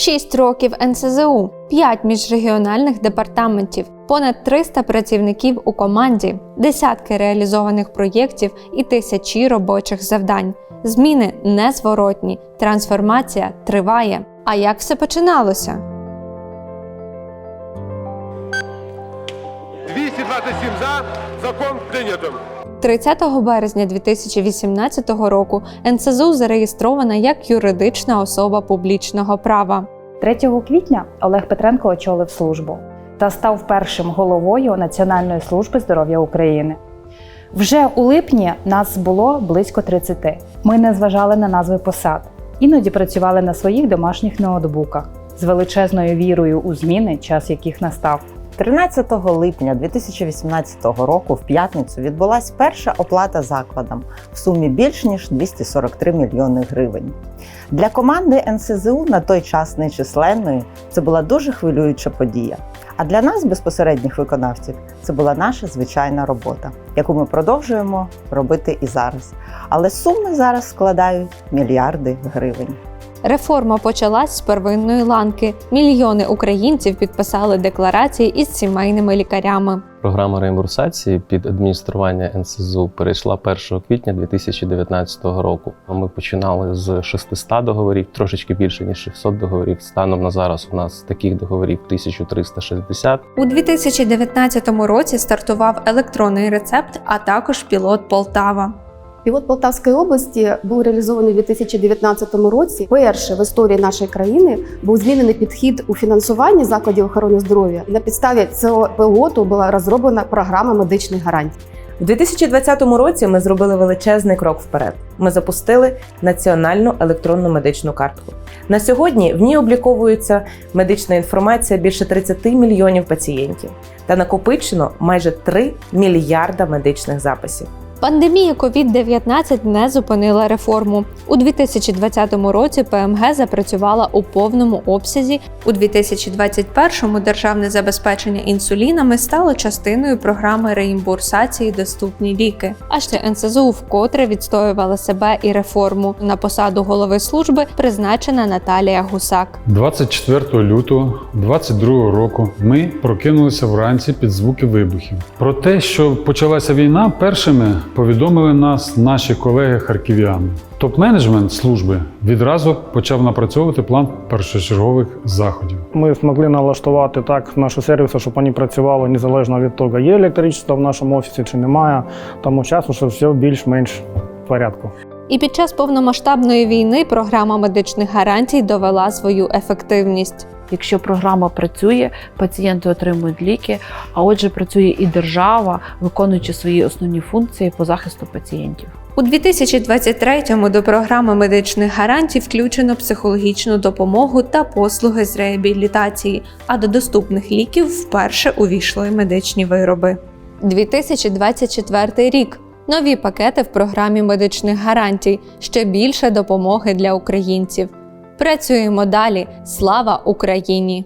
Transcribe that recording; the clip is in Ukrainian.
6 років НСЗУ, 5 міжрегіональних департаментів, понад 300 працівників у команді, десятки реалізованих проєктів і тисячі робочих завдань. Зміни незворотні, трансформація триває. А як все починалося? 227 за. Закон прийнято. 30 березня 2018 року НСЗУ зареєстрована як юридична особа публічного права. 3 квітня Олег Петренко очолив службу та став першим головою Національної служби здоров'я України. Вже у липні нас було близько 30. Ми не зважали на назви посад, іноді працювали на своїх домашніх ноутбуках з величезною вірою у зміни, час яких настав. 13 липня 2018 року в п'ятницю відбулася перша оплата закладам в сумі більш ніж 243 мільйони гривень. Для команди НСЗУ на той час нечисленної це була дуже хвилююча подія. А для нас, безпосередніх виконавців, це була наша звичайна робота, яку ми продовжуємо робити і зараз. Але суми зараз складають мільярди гривень. Реформа почалась з первинної ланки. Мільйони українців підписали декларації із сімейними лікарями. Програма реімбурсації під адміністрування НСЗУ перейшла 1 квітня 2019 року. Ми починали з 600 договорів, трошечки більше ніж 600 договорів. Станом на зараз у нас таких договорів 1360. У 2019 році стартував електронний рецепт, а також пілот Полтава. Пілот Полтавської області був реалізований у 2019 році. Перше в історії нашої країни був змінений підхід у фінансуванні закладів охорони здоров'я. На підставі цього пілоту була розроблена програма медичних гарантій. У 2020 році ми зробили величезний крок вперед. Ми запустили національну електронну медичну картку. На сьогодні в ній обліковується медична інформація більше 30 мільйонів пацієнтів та накопичено майже 3 мільярда медичних записів. Пандемія COVID-19 не зупинила реформу. У 2020 році ПМГ запрацювала у повному обсязі. У 2021 державне забезпечення інсулінами стало частиною програми реімбурсації доступні ліки. А ще НСЗУ вкотре відстоювала себе і реформу. На посаду голови служби призначена Наталія Гусак. 24 лютого 22 року ми прокинулися вранці під звуки вибухів. Про те, що почалася війна, першими повідомили нас наші колеги харків'яни. Топ-менеджмент служби відразу почав напрацьовувати план першочергових заходів. Ми змогли налаштувати так наші сервіси, щоб вони працювали незалежно від того, є електричество в нашому офісі чи немає. Тому часу, що все більш-менш в порядку. І під час повномасштабної війни програма медичних гарантій довела свою ефективність. Якщо програма працює, пацієнти отримують ліки, а отже, працює і держава, виконуючи свої основні функції по захисту пацієнтів. У 2023-му до програми медичних гарантій включено психологічну допомогу та послуги з реабілітації, а до доступних ліків вперше увійшли медичні вироби. 2024 рік. Нові пакети в програмі медичних гарантій, ще більше допомоги для українців. Працюємо далі. Слава Україні!